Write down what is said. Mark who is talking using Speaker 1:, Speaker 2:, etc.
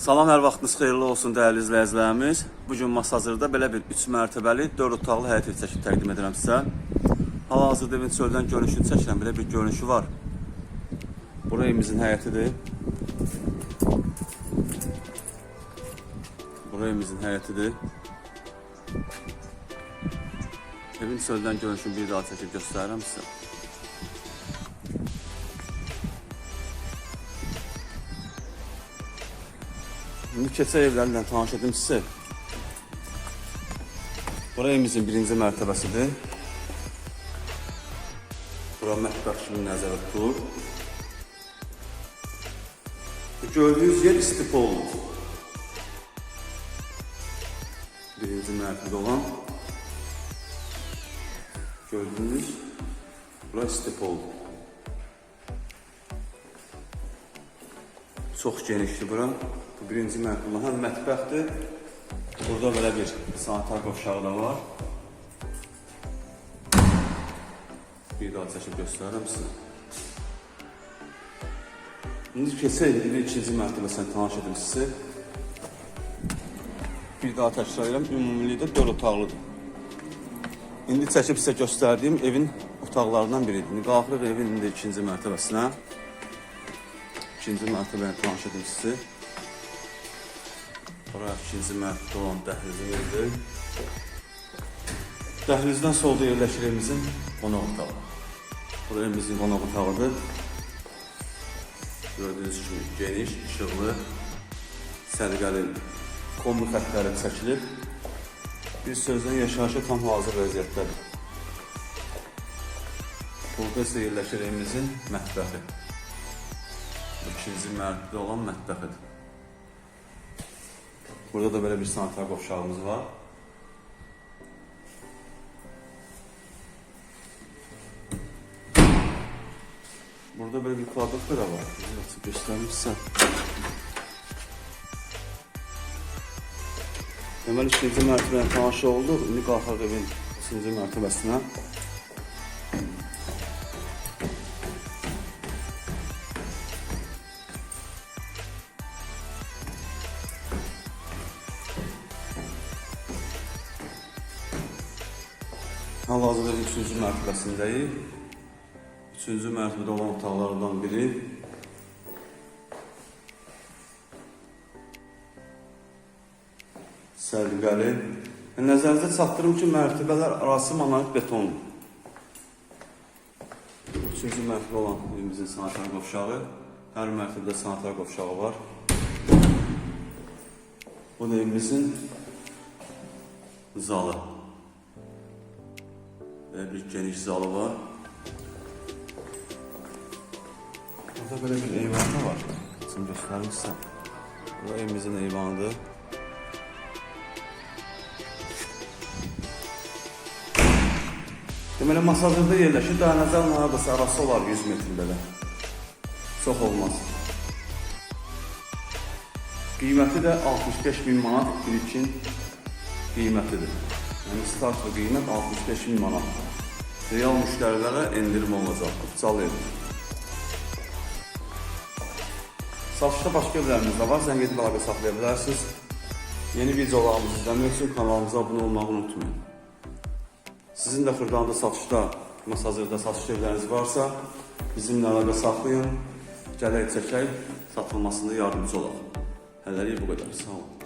Speaker 1: Salam, hər vaxtınız xeyirli olsun dəyərli izləyicilərimiz. Bu gün masazırda belə bir 3 mərtəbəli 4 otaqlı həyət evi çəkib təqdim edirəm sizə. Hal-hazırda evin çöldən görünüşünü çəkirəm. Belə bir görünüşü var. Bura evimizin həyətidir. Bura evimizin həyətidir. Evin çöldən görünüşünü bir daha çəkib göstərirəm sizə. Keçə evlərlə tanış edim sizə. Bura evimizin birinci mərtəbəsidir. Bura mətbəx kimi nəzərdə tutulur. Gördüyünüz yer istipoldur. Birinci mərtəbədə olan gördüyünüz bura istipoldur. Çox genişdir bura. Bu birinci mərtəbə həm mətbəxdir. Burada belə bir sanitar qovşağı da var. Bir daha çəkib göstərirəm sizə. İndi keçək evin ikinci mərtəbəsinə tanış edim sizə. Bir daha təkrar edirəm, ümumilikdə 4 otaqlıdır. İndi çəkib sizə göstərdiyim evin otaqlarından biridir. İndi qalxırıq evin indi ikinci mərtəbəsinə. İkinci mərtəbəyə tanış edim sizi. Bura ikinci mərtəbə olan dəhlizimizdir. Dəhlizdən solda yerləşir evimizin qonaq otağı. Bura evimizin qonaq otağıdır. Gördüyünüz kimi geniş, işıqlı, səliqəli kombi xətləri çəkilib. Bir sözlə yaşayışa tam hazır vəziyyətdədir. Burada isə yerləşir evimizin mətbəxi. İkinci mərtəbədə olan mətbəxidir. Burada da böyle bir sanitar qovşağımız var. Burada böyle bir kladokta da var. Nasıl göstermişsen. Deməli ikinci mərtəbəyə tanış olduq. İndi qalxaq evin ikinci mərtəbəsinə. Hal-hazırda üçüncü mərtəbəsindəyik. Üçüncü mərtəbədə olan otaqlardan biri. Səliqəli. Və Nəzərinizə çatdırım ki, mərtəbələr arası monolit betondur. Üçüncü mərtəbə olan evimizin sanitar qovşağı. Hər mərtəbədə sanitar qovşağı var. Bu da evimizin zalı. Geniş zalı var. Burada böyle bir eyvan da var. Şimdi göstermişsem. Bu evimizin eyvanıdır. Deməli masajında yerləşir. Dayanacaq haradasa arası olar 100 metrdə də. Çox olmaz. Qiyməti də 65 bin manat ilkin qiymətidir. Yəni start və qiymət 65 bin manat. Real müştərilərə endirim olacaq. Cal ev. Satışda başqa evlərimiz də var. Zəng edib əlaqə saxlaya bilərsiniz. Yeni videolarımızı izləmək üçün kanalımıza abunə olmağı unutmayın. Sizin də Xırdanda satışda, masazırda satış evləriniz varsa, bizimlə əlaqə saxlayın. Gələk çəkək, satılmasında yardımcı olaq. Hələlik bu qədər. Sağ olun.